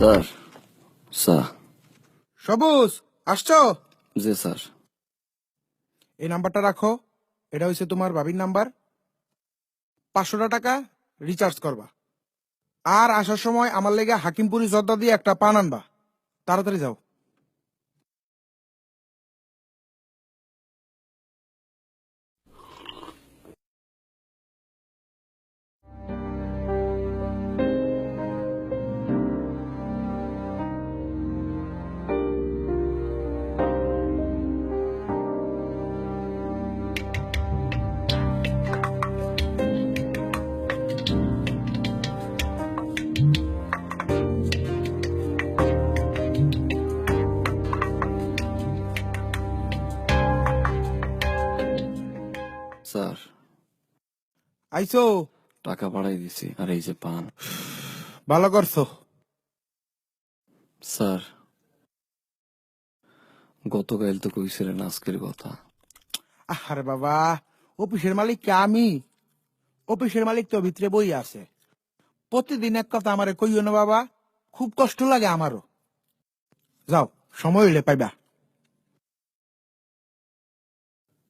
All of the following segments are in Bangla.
Sir sir. সবুজ আসছো? জি স্যার। এই নাম্বারটা রাখো। এটা হচ্ছে তোমার বাবির নাম্বার। পাঁচশোটা টাকা রিচার্জ করবা। আর আসার সময় আমার লেগে হাকিমপুরি জর্দা দিয়ে একটা পান আনবা। তাড়াতাড়ি যাও। স্যার। আইসো। টাকা বাড়াই দিছি আর এই যে পান। ভালো করছ? স্যার গতকাল তো কইছিলেন আজকের কথা। আরে বাবা অফিসের মালিক কে আমি? অফিসের মালিক তো ভিতরে বই আছে। প্রতিদিন এক কথা আমারে কইও না বাবা খুব কষ্ট লাগে আমারও। যাও সময় হইলে পাইবা।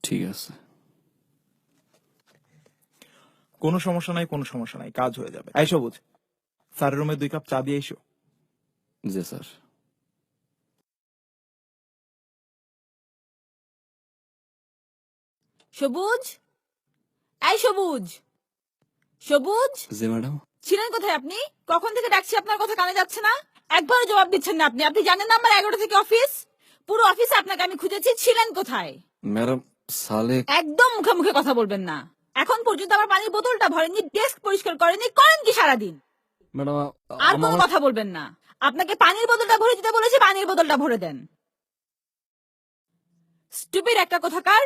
ঠিক আছে। কোনো সমস্যা নাই কোনো সমস্যা নাই কাজ হয়ে যাবে। এই সবুজ। স্যারের রুমে দুই কাপ চা দিয়ে এসো। জি স্যার। সবুজ? এই সবুজ। সবুজ? জি ম্যাডাম। ছিলেন কোথায় আপনি? কখন থেকে ডাকছি আপনার কথা কানে যাচ্ছে না? একবারও জবাব দিচ্ছেন না আপনি। আপনি জানেন না আমার এগারোটা থেকে অফিস? পুরো অফিসে আপনাকে আমি খুঁজেছি। ছিলেন কোথায়? ম্যাডাম সালে একদম মুখে মুখে কথা বলবেন না। এখন পর্যন্ত আমার পানির বোতলটা ভরেনি ডেস্ক পরিষ্কার করেনি করেন কি সারাদিন? ম্যাডাম আর কোনো কথা বলবেন না। আপনাকে পানির বোতলটা ভরে দিতে বলেছি পানির বোতলটা ভরে দেন। স্টুপিড একটা কোথাকার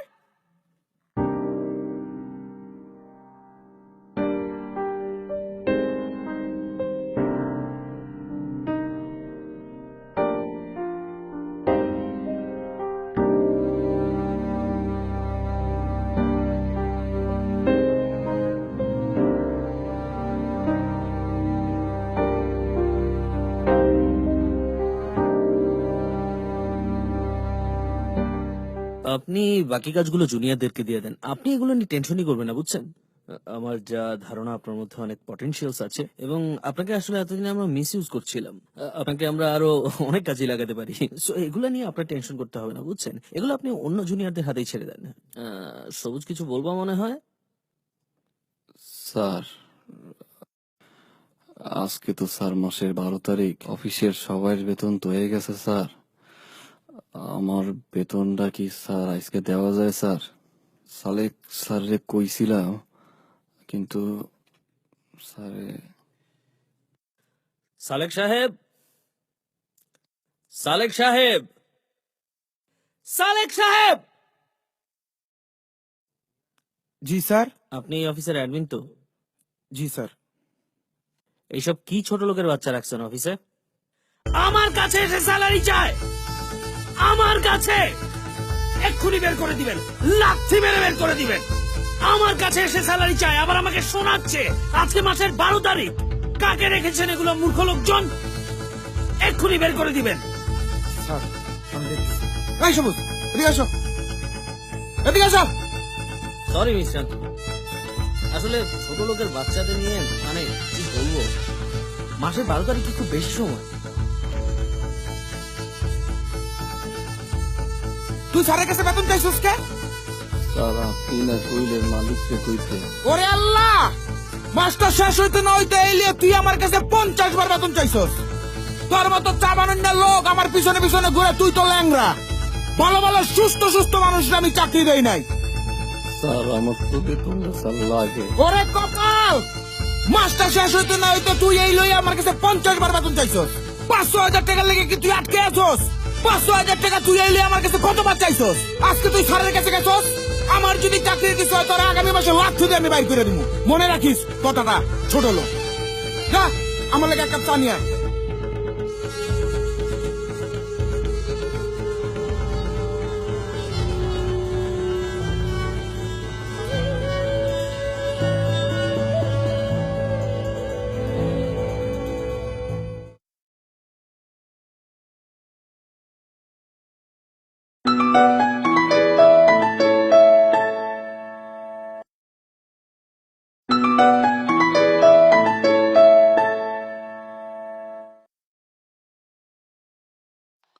আপনি বাকি কাজগুলো জুনিয়রদেরকে দিয়ে দেন। আপনি এগুলো নিয়ে টেনশনই করবেন না, বুঝছেন? আমার যা ধারণা, আপনার মধ্যে অনেক পটেনশিয়ালস আছে এবং আপনাকে আসলে এতদিন আমরা মিস ইউজ করছিলাম আপনাকে আমরা আরও অনেক কাজে লাগাতে পারি। সো এগুলো নিয়ে আপনার টেনশন করতে হবে না, বুঝছেন? এগুলো আপনি অন্য জুনিয়রদের হাতেই ছেড়ে দেন। সবুজ কিছু বলব মনে হয়? স্যার, আজকে তো স্যার মাসের বারো তারিখ। অফিসের সবার বেতন তো হয়ে গেছে, স্যার। আমার বেতনটা কি স্যার আজকে দেওয়া যায় স্যার? সালে স্যারে কইছিলাম কিন্তু স্যারে সালেক সাহেব? সালেক সাহেব? সালেক সাহেব! জি স্যার। আপনি এই অফিসের অ্যাডমিন তো? জি স্যার। এইসব কি ছোট লোকের বাচ্চা রাখছেন অফিসে? আমার কাছে এসে স্যালারি চায় আমার কাছে। এক্ষুনি বের করে দিবেন। লাথি মেরে বের করে দিবেন। আমার কাছে এসে স্যালারি চায় আবার আমাকে শোনাচ্ছে। আজকে মাসের বারো তারিখ। কাকে রেখেছেন এগুলো মূর্খ লোকজন? এক্ষুনি বের করে দিবেন। স্যার আমি দেখছি এই সবুজ এদিকে আসো। এদিকে আসো। সরি মিশ্রান্ত আসলে ছোট লোকের বাচ্চাদের নিয়ে মানে কি বলব? মাসের বারো তারিখ কি খুব বেশি সময়? তুই স্যারের কাছে বেতন চাইছিস কে? স্যার আপনি না কইলেন মালিককে কইতে ওরে আল্লাহ! মাস্টার শেষ হইতে না হইতে এলিয়ে তুই আমার কাছে পঞ্চাশ বার বেতন চাইছস। তোর মতো চা বানান্য লোক আমার পিছনে পিছনে ঘুরে তুই তো ল্যাংরা ভালো ভালো সুস্থ সুস্থ মানুষরা আমি চাকরি দেই নাই। স্যার আমার তো স্যার লাগে। ওরে কপাল! মাস্টার শেষ হইতে না হইতে তুই এই লই আমার কাছে পঞ্চাশ বার বেতন চাইছস। পাঁচশো হাজার টাকা লেগে কি তুই আটকে আছস? পাঁচশো হাজার টাকা তুই এলে আমার কাছে কতবার চাইছস? আজকে তুই স্যারের কাছে গেছস? আমার যদি চাকরি দিস, হয় তোরা আগামী মাসে লাখ থেকে আমি বাইর করে দিব মনে রাখিস, কথাটা, ছোট লোক। যা আমার লেগে এক কাপ চা নিয়ে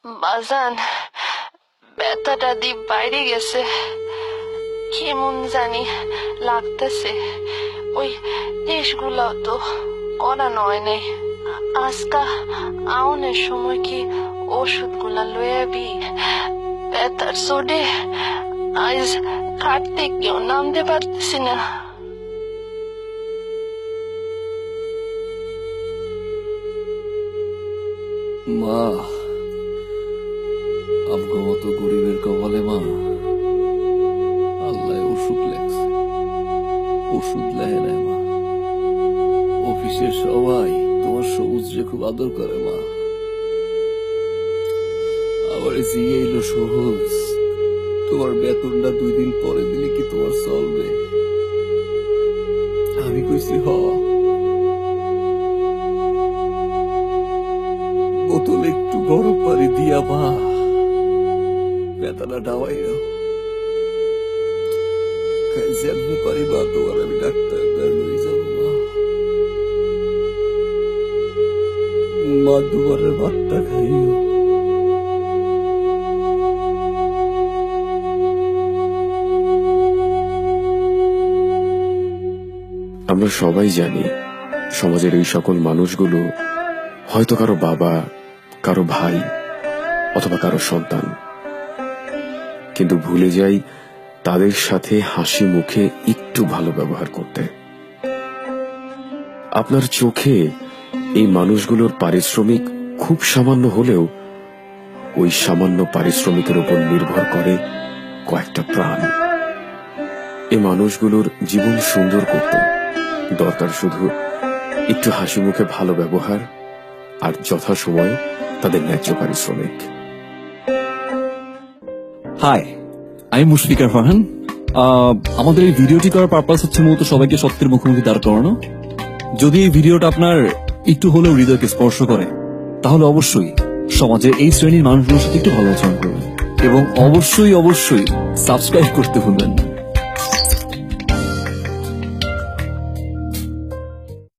বাজান, ব্যথাটা দ্বীপ বাইরে গেছে। কেমন জানি লাগতেছে। ওই দেশগুলাও তো করানো হয় নাই। আজকা আউনের সময় কি ওষুধগুলা লয়াবি ব্যথার সোডে আজ কাটতে কেউ নামতে পারতেছি না। মা আমগো মতো গরিবের কপালে মা আল্লাহ ওষুধ লেখছে ওষুধ লেহে নেয় মা। অফিসের সবাই তোমার সবুজ যে খুব আদর করে মা। আবার জিয়ে এলো সহজ, তোমার বেতনটা দুই দিন পরে দিলে কি তোমার চলবে? আমি কইছি, হ। গরম পানি দিয়া মা। বেতাটা ডাওয়াই দাও কাল যেমনি পারি মা তোমার আমি ডাক্তার লই যাব মা। মা দুবারের খাইও। আমরা সবাই জানি সমাজের এই সকল মানুষগুলো হয়তো কারও বাবা কারও ভাই অথবা কারও সন্তান। কিন্তু ভুলে যাই তাদের সাথে হাসি মুখে একটু ভালো ব্যবহার করতে। আপনার চোখে এই মানুষগুলোর পারিশ্রমিক খুব সামান্য হলেও ওই সামান্য পারিশ্রমিকের উপর নির্ভর করে কয়েকটা প্রাণ। এই মানুষগুলোর জীবন সুন্দর করতে দরকার শুধু একটু হাসি মুখে ভালো ব্যবহার আর যথাসময়ে তাদের ন্যায্য পারিশ্রমিক হাই আমি মুশফিকার ফারহান আমাদের এই ভিডিওটি করার পারপাস হচ্ছে মূলত সবাইকে সত্যের মুখোমুখি দাঁড় করানো। যদি এই ভিডিওটা আপনার একটু হলেও হৃদয়কে স্পর্শ করে, তাহলে অবশ্যই সমাজের এই শ্রেণির মানুষগুলোর সাথে একটু ভালো আচরণ করবেন। এবং অবশ্যই অবশ্যই সাবস্ক্রাইব করতে ভুলবেন না।